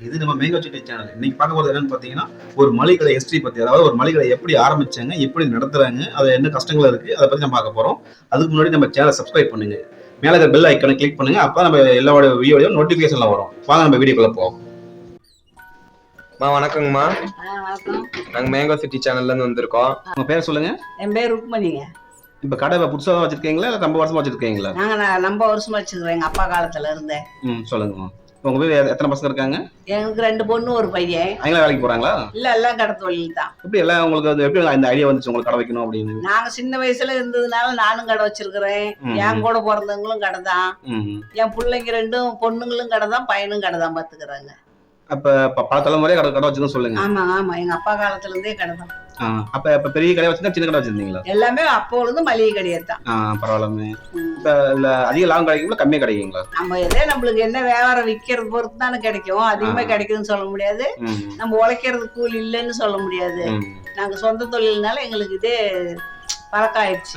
இது நம்ம mango city channel இன்னைக்கு பார்க்க போறது என்னன்னு பார்த்தீங்கன்னா ஒரு மளிகை ஹிஸ்டரி பத்தி. அதாவது ஒரு மளிகை எப்படி ஆரம்பிச்சாங்க எப்படி நடத்துறாங்க அது என்ன கஷ்டங்கள் இருக்கு அதை பத்தி நம்ம பார்க்க போறோம். அதுக்கு முன்னாடி நம்ம சேனலை சப்ஸ்கிரைப் பண்ணுங்க. மேலே இருக்கிற பெல் ஐக்கனை கிளிக் பண்ணுங்க. அப்போ நம்ம எல்லாரோட வீடியோலையும் நோட்டிஃபிகேஷன்ல வரும். வாங்க நம்ம வீடியோக்குள்ள போவோம். மா வணக்கங்கம்மா. ஆ, வணக்கம். நாங்க மேங்கோ சிட்டி சேனல்ல இருந்து வந்திருக்கோம். உங்க பேர் சொல்லுங்க. என் பேர் ருக்மணிங்க. இப்போ கடை புதுசா வச்சிருக்கீங்களா இல்லை ரொம்ப வருஷமா வச்சிருக்கீங்களா? நாங்க ரொம்ப வருஷமா வச்சிருக்கிறோம் எங்க அப்பா காலத்துல இருந்தே. ம் சொல்லுங்கம்மா. உங்க வீடு எத்தனை பசங்க இருக்காங்க? எனக்கு ரெண்டு பொண்ணு ஒரு பையன். அவங்களா வேலைக்கு போறாங்களா? இல்ல எல்லாம் கடை தொழில் தான் எப்படி எல்லாம் உங்களுக்கு எப்படி இந்த ஐடியா வந்துச்சு உங்களுக்கு கடை வைக்கணும் அப்படின்னு? நாங்க சின்ன வயசுல இருந்ததுனால நானும் கடை வச்சிருக்கிறேன். என் கூட பிறந்தவங்களும் கடை தான் என் பிள்ளைங்க ரெண்டும் பொண்ணுங்களும் கடை தான் பையனும் கடை தான் பாத்துக்கிறாங்க. அப்ப பல தலைமுறையா கடை கடை வச்சுன்னு சொல்லுங்க. ஆமா ஆமா. எங்க அப்பா காலத்துல இருந்தே கடை தான் அப்ப இப்ப பெரிய கடை வச்சிருந்தா சின்ன கடை வச்சிருந்தீங்களா? எல்லாமே அப்போ இருந்து மளிகை கடையே தான் பரவாயில்லாமே. அதிக லாபம் கிடைக்குங்களா கம்மியா கிடைக்குங்களா? நம்ம எதே நம்மளுக்கு என்ன வியாபாரம் விக்கிறது பொறுத்து தானே கிடைக்கும். அதிகமா. கிடைக்குதுன்னு சொல்ல முடியாது. நம்ம உழைக்கிறது கூலி இல்லைன்னு சொல்ல முடியாது. நாங்க சொந்த தொழில்னால எங்களுக்கு இதே பழக்கம் ஆயிடுச்சு.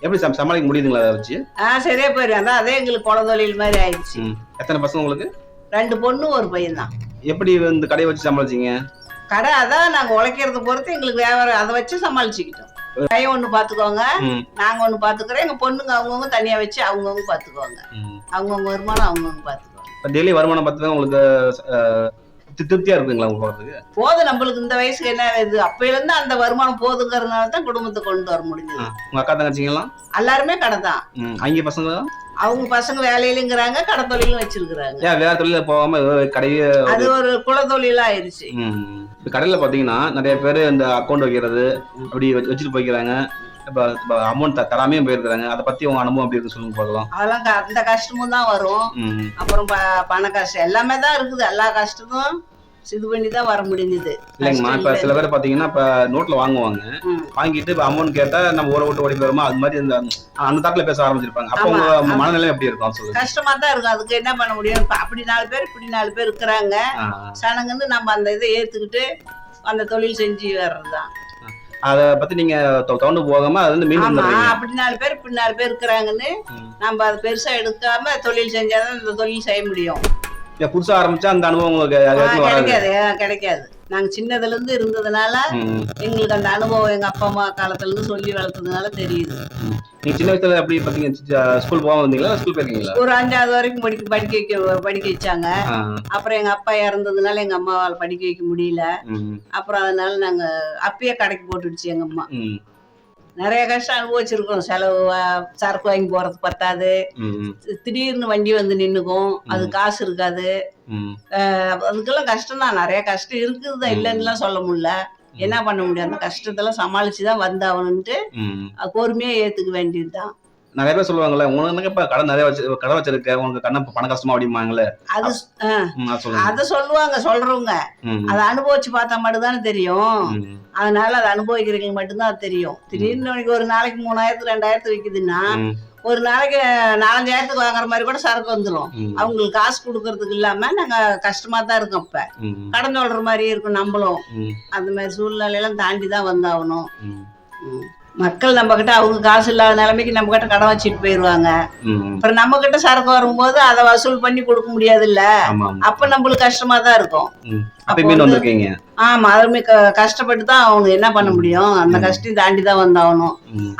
எப்படி சம்- சமாளிக்க முடியுதுங்களா அதை வச்சு? ஆ சரியா போயிடும் அதான் அதே எங்களுக்கு குல தொழில் மாதிரி ஆயிடுச்சு. எத்தனை பசங்க உங்களுக்கு? ரெண்டு பொண்ணு ஒரு பையன் தான். எப்படி இந்த கடையை வச்சு சமாளிச்சீங்க? கடை அதான் நாங்க உழைக்கிறத பொறுத்து எங்களுக்கு வியாபாரம் அதை வச்சு சமாளிச்சுக்கிட்டோம். பையன் ஒண்ணு பாத்துக்கோங்க. நாங்க ஒண்ணு பாத்துக்கிறோம். எங்க பொண்ணுங்க அவங்கவுங்க தனியா வச்சு அவங்கவுங்க பாத்துக்குவாங்க. அவங்கவுங்க வருமானம் அவங்கவுங்க பாத்துக்குவாங்க டெய்லி வருமானம் பார்த்து உங்களுக்கு திருப்தியா இருக்குங்களா உங்க போறதுக்கு போதும் நம்மளுக்கு இந்த வயசுக்கு என்ன இது? அப்பையில இருந்து அந்த வருமானம் போதுங்கிறதுனால தான் குடும்பத்தை கொண்டு வர முடியுது உங்க அக்கா தங்கச்சிங்கலாம் எல்லாருமே கடை தான். ம், அவங்க பசங்க அவங்க பசங்க வேலையிலுங்கிறாங்க கடை தொழிலும் வச்சிருக்கிறாங்க. ஏன் வேற தொழில போகாம கடையே அது ஒரு குல தொழிலா. இப்ப கடையில பாத்தீங்கன்னா நிறைய பேர் இந்த அக்கௌண்ட் வைக்கிறது அப்படி வச்சு- வச்சுட்டு போய்க்கிறாங்க. அமௌண்ட் தராமே போயிருக்கிறாங்க. அதை பத்தி உங்க அனுபவம் அப்படி இருக்கு சொல்லுங்க பார்க்கலாம் அதெல்லாம் அந்த கஷ்டமும் தான் வரும். அப்புறம் பண கஷ்டம் எல்லாமே தான் இருக்குது. எல்லா கஷ்டமும் இது பண்ணி தான் வர முடிஞ்சுது. இல்லைங்கம்மா இப்ப சில பேர் பாத்தீங்கன்னா இப்ப நோட்ல வாங்குவாங்க. வாங்கிட்டு இப்ப அமௌண்ட் கேட்டா நம்ம ஊரை விட்டு ஓடி போயிருமா அது மாதிரி இந்த அந்த தாட்டில பேச ஆரம்பிச்சிருப்பாங்க. அப்ப உங்க. மனநிலை எப்படி இருக்கும்? சொல்லுங்க. கஷ்டமா தான் இருக்கும். அதுக்கு என்ன பண்ண முடியும்? இப்ப அப்படி நாலு பேர் இப்படி நாலு பேர் இருக்கிறாங்க. சனங்கன்னு நம்ம அந்த இதை ஏத்துக்கிட்டு அந்த தொழில் செஞ்சு வர்றதுதான். அத பத்தி நீங்க தொ- தோண்டு போகாம அது வந்து மீண்டும். அப்படி நாலு பேர் இப்படி நாலு பேர் இருக்கிறாங்கன்னு. நம்ம அது பெருசா எடுக்காம தொழில் செஞ்சாதான் இந்த தொழில் செய்ய முடியும் புதுசா ஆரம்பிச்சா அந்த அனுபவம் உங்களுக்கு கிடைக்காது கிடைக்காது நாங்க சின்னதுல இருந்து இருந்ததுனால எங்களுக்கு அந்த அனுபவம் எங்க அப்பா அம்மா காலத்துல இருந்து சொல்லி வளர்த்ததுனால தெரியுது. நீங்க சின்ன வயசுல எப்படி பாத்தீங்க ஸ்கூல் போகாம இருந்தீங்களா? ஸ்கூல் போயிருக்கீங்களா? ஒரு அஞ்சாவது வரைக்கும் படிக்க படிக்க வைக்க படிக்க வச்சாங்க. அப்புறம் எங்க அப்பா இறந்ததுனால எங்க அம்மாவால் படிக்க வைக்க முடியல. அப்புறம் அதனால நாங்க அப்பயே கடைக்கு போட்டுடுச்சு எங்க அம்மா. நிறைய கஷ்டம் அனுபவிச்சிருக்கோம். செலவு சரக்கு வாங்கி போறது பத்தாது. திடீர்னு வண்டி வந்து நின்னுக்கும். அது காசு இருக்காது. அதுக்கெல்லாம் கஷ்டம் தான் நிறைய கஷ்டம் இருக்குது தான் இல்லைன்னுலாம் சொல்ல முடியல. என்ன பண்ண முடியும்? அந்த கஷ்டத்தெல்லாம் சமாளிச்சு தான் வந்தாகணுன்ட்டு ம். அது பொறுமையா ஏத்துக்க வேண்டியதுதான். நிறைய பேர் சொல்லுவாங்கல்ல உனக்கு இப்ப கடை நிறைய வச்சு கடை வச்சிருக்க? உனக்கு கண்ண பண கஷ்டமா அப்படிம்பாங்களே அது அது சொல்லுவாங்க சொல்றவங்க. அதை அனுபவிச்சு பார்த்தா மட்டும்தானே தெரியும். அதனால அதை அனுபவிக்கிறவங்களுக்கு மட்டும்தான் தெரியும். திடீர்னு ஒரு நாளைக்கு மூணாயிரத்து ரெண்டாயிரத்து விக்குதுன்னா ஒரு நாளைக்கு நாலஞ்சாயிரத்துக்கு வாங்குற மாதிரி கூட சரக்கு வந்துடும் அவங்களுக்கு காசு கொடுக்கறதுக்கு இல்லாம நாங்க கஷ்டமா தான் இருக்கோம் இப்ப. கடன் சொல்ற மாதிரி இருக்கும் நம்மளும். அந்த மாதிரி சூழ்நிலையெல்லாம் தாண்டி தான் வந்தாகணும். மக்கள் நம்ம கிட்ட அவங்க காசு இல்லாத நிலைமைக்கு நம்ம கிட்ட கடன் வச்சுட்டு போயிருவாங்க. அப்புறம் நம்ம கிட்ட சரக்கு வரும்போது அதை வசூல் பண்ணி கொடுக்க முடியாது இல்ல. அப்ப நம்மளுக்கு கஷ்டமா தான் இருக்கும். ஆமா அதுமே கஷ்டப்பட்டு தான் அவங்க என்ன பண்ண முடியும்? அந்த. கஷ்டம் தாண்டி தான் வந்தாகணும்.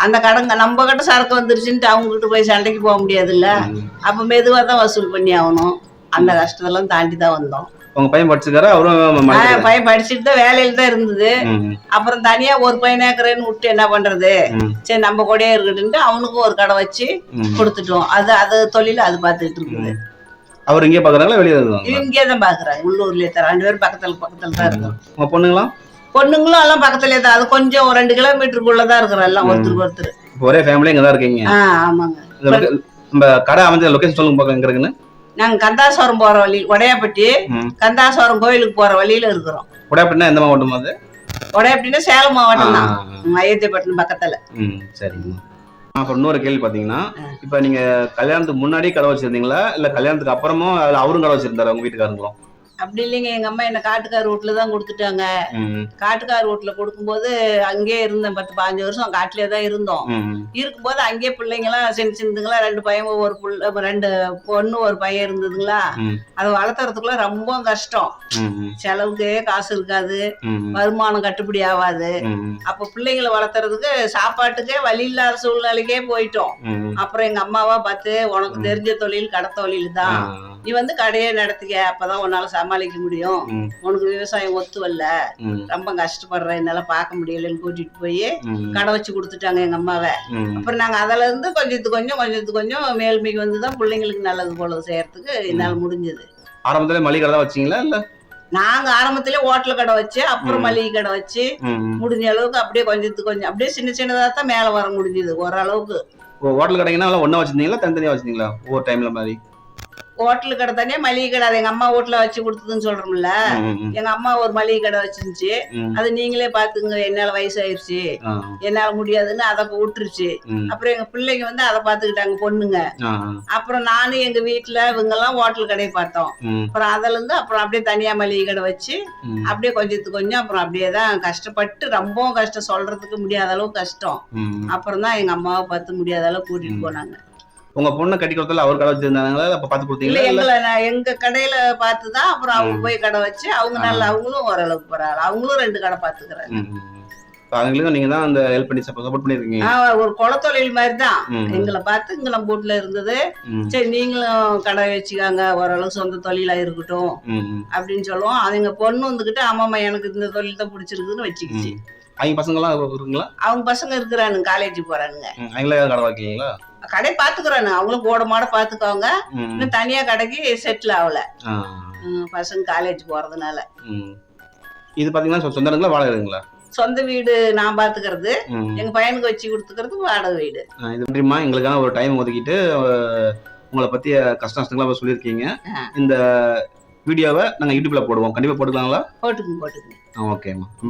அந்த கடங்க நம்ம கிட்ட சரக்கு வந்துருச்சுன்ட்டு அவங்க கிட்ட போய் சண்டைக்கு போக முடியாதுல்ல? ம். அப்ப மெதுவா தான் வசூல் பண்ணி ஆகணும். அந்த கஷ்டத்தெல்லாம் தாண்டி தான் வந்தோம். உங்க பையன் படிச்சிருக்காரு? அவரும். பையன் படிச்சுட்டு தான் வேலையில தான் இருந்தது. அப்புறம் தனியா ஒரு பையனே இருக்கிறேன்னு விட்டு என்ன பண்றது? சரி நம்ம கூடயே இருக்கட்டுன்ட்டு அவனுக்கும் ஒரு கடை வச்சு. கொடுத்துட்டோம். அது அது தொழில் அது பார்த்துட்டு இருக்குது. அவர் இங்கே பாக்குறாங்களா வெளியே இருக்காங்க இங்கே தான் பாக்குறாங்க உள்ளூர்லயே தான். ரெண்டு பேரும் பக்கத்துல பக்கத்துல தான் இருக்கும். உங்க பொண்ணுங்களாம்? பொண்ணுங்களும் எல்லாம் பக்கத்துலயே தான். அது கொஞ்சம் ஒரு ரெண்டு கிலோமீட்டருக்குள்ள தான் இருக்கிறோம் எல்லாம் ஒருத்தருக்கு ஒருத்தர். ஒரே ஃபேமிலி இங்க தான் இருக்கீங்க. ஆமாங்க. நம்ம கடை அமைஞ்ச லொகேஷன் சொல்லுங்க பாக்க எங்க இருக்குன்னு. நாங்க கந்தாசுரம் போற வழி உடையாப்பட்டி. கந்தாசுரம் கோயிலுக்கு போற வழியில இருக்கிறோம். உடையாப்பட்டினா எந்த மாவட்டம் அது? உடையாப்பட்டினா சேலம் மாவட்டம் தான். அயோத்தியப்பட்டினம் பக்கத்துல. ம் சரிங்க அப்புறம் இன்னொரு கேள்வி பாத்தீங்கன்னா. இப்ப நீங்க கல்யாணத்துக்கு முன்னாடி கடை வச்சிருந்தீங்களா? இல்ல கல்யாணத்துக்கு அப்புறமும் அவரும் கடை வச்சிருந்தாரு உங்க வீட்டுக்காரங்களும்? அப்படி இல்லைங்க எங்க அம்மா என்ன காட்டுக்கார் வீட்டுல தான் கொடுத்துட்டாங்க. காட்டுக்கார் வீட்டுல கொடுக்கும்போது அங்கேயே இருந்தேன் பத்து பாஞ்சு வருஷம் காட்டுலயே தான் இருந்தோம். இருக்கும்போது அங்கேயே பிள்ளைங்களாம் சின்ன சின்னதுங்களா ரெண்டு பையன் ஒரு புள்ள ரெண்டு பொண்ணு ஒரு பையன் இருந்ததுங்களா. அதை வளர்த்துறதுக்குள்ள ரொம்ப கஷ்டம். செலவுக்கே காசு இருக்காது. வருமானம் கட்டுப்படி ஆகாது. அப்ப பிள்ளைங்களை வளர்த்துறதுக்கு சாப்பாட்டுக்கே வழி இல்லாத சூழ்நிலைக்கே போயிட்டோம். அப்புறம் எங்க அம்மாவா பார்த்து உனக்கு. தெரிஞ்ச தொழில் கடை தொழில் தான். நீ வந்து கடையே நடத்திக்க அப்பதான் உன்னால சமாளிக்க முடியும். உனக்கு விவசாயம் ஒத்து வரல ரொம்ப கஷ்டப்படுறேன் என்னால பார்க்க முடியலன்னு கூட்டிட்டு போய் கடை வச்சு கொடுத்துட்டாங்க எங்க அம்மாவை. அப்புறம் நாங்க அதுல இருந்து கொஞ்சத்துக்கு கொஞ்சம் கொஞ்சத்துக்கு கொஞ்சம் மேல்மைக்கு வந்து தான் பிள்ளைங்களுக்கு நல்லது போல செய்யறதுக்கு என்னால முடிஞ்சது. ஆரம்பத்துல மளிகை கடை தான் வச்சீங்களா இல்ல? நாங்க ஆரம்பத்திலே ஹோட்டல் கடை வச்சு அப்புறம். மளிகை கடை வச்சு. முடிஞ்ச அளவுக்கு அப்படியே கொஞ்சத்துக்கு கொஞ்சம் அப்படியே சின்ன சின்னதா தான் மேல வர முடிஞ்சது ஓரளவுக்கு. ஹோட்டல் கடைங்கன்னா ஒண்ணா வச்சிருந்தீங்களா? தனித்தனியா வச்சிருந்தீங்களா? ஒவ்வொரு டைம்ல மாதிரி? ஹோட்டல் கடை தனியா மளிகை கடை. அது எங்க அம்மா வீட்டுல வச்சு கொடுத்ததுன்னு சொல்றோம்ல. எங்க அம்மா ஒரு மளிகை கடை வச்சிருந்துச்சு. அது நீங்களே பாத்துங்க என்னால வயசாயிருச்சு. என்னால முடியாதுன்னு அதை விட்டுருச்சு. அப்புறம் எங்க பிள்ளைங்க வந்து அதை பாத்துக்கிட்டாங்க பொண்ணுங்க. அப்புறம் நானும் எங்க வீட்டுல இவங்க எல்லாம் ஹோட்டல் கடையை பார்த்தோம். அப்புறம் அதுல இருந்து அப்புறம் அப்படியே தனியா மளிகை கடை வச்சு அப்படியே கொஞ்சத்துக்கு கொஞ்சம் அப்புறம் அப்படியே தான் கஷ்டப்பட்டு ரொம்பவும் கஷ்டம் சொல்றதுக்கு முடியாத அளவுக்கு கஷ்டம். அப்புறம் தான் எங்க அம்மாவை பார்த்து முடியாத அளவுக்கு கூட்டிட்டு. போனாங்க. உங்க பொண்ணை கட்டி கொடுத்தல அவர் கடை வச்சிருந்தாங்களா? அப்ப பாத்து கொடுத்தீங்களா? இல்ல எங்களை நான் எங்க கடையில பார்த்துதான் அப்புறம் அவங்க. போய் கடை வச்சு அவங்க. நல்லா அவங்களும் ஓரளவுக்கு போறாங்க அவங்களும் ரெண்டு கடை பாத்துக்கிறாங்க அவங்களுக்கும் நீங்க தான் அந்த ஹெல்ப் பண்ணி சப்போர்ட் பண்ணிருக்கீங்க. ஒரு குளத்தொழில் மாதிரி தான் எங்களை பார்த்து இங்க நம்ம வீட்டுல இருந்தது சரி நீங்களும் கடை வச்சுக்காங்க. ஓரளவு சொந்த தொழிலா இருக்கட்டும். அப்படின்னு சொல்லுவோம். அவங்க பொண்ணு வந்துகிட்டு ஆமாம்மா எனக்கு இந்த தொழில் தான் பிடிச்சிருக்குன்னு வச்சுக்கிச்சு. அவங்க பசங்க எல்லாம் இருக்குங்களா? அவங்க பசங்க இருக்கிறானுங்க காலேஜ் போறானுங்க. அவங்களே கடை வைக்கீங்களா கடை பாத்துக்கிறானுங்க அவங்களும் கூட மாட பாத்துக்கோங்க. இன்னும் தனியா கடைக்கு செட்டில் ஆகல. பசங்க காலேஜ் போறதுனால. இது பாத்தீங்கன்னா சொ- சொந்த இடங்களா வாடகைங்களா சொந்த வீடு நான் பாத்துக்கிறது. எங்க பையனுக்கு வச்சு கொடுத்துக்கிறது வாடகை வீடு. இது எப்படிமா எங்களுக்கான ஒரு டைம் ஒதுக்கிட்டு உங்களை பத்திய கஷ்ட நஷ்டங்களா சொல்லியிருக்கீங்க. இந்த வீடியோவை நாங்க யூடியூப்ல போடுவோம். கண்டிப்பா போட்டுக்கலாங்களா? போட்டுக்குங்க போட்டுக்குங்க. ஓகேம்மா.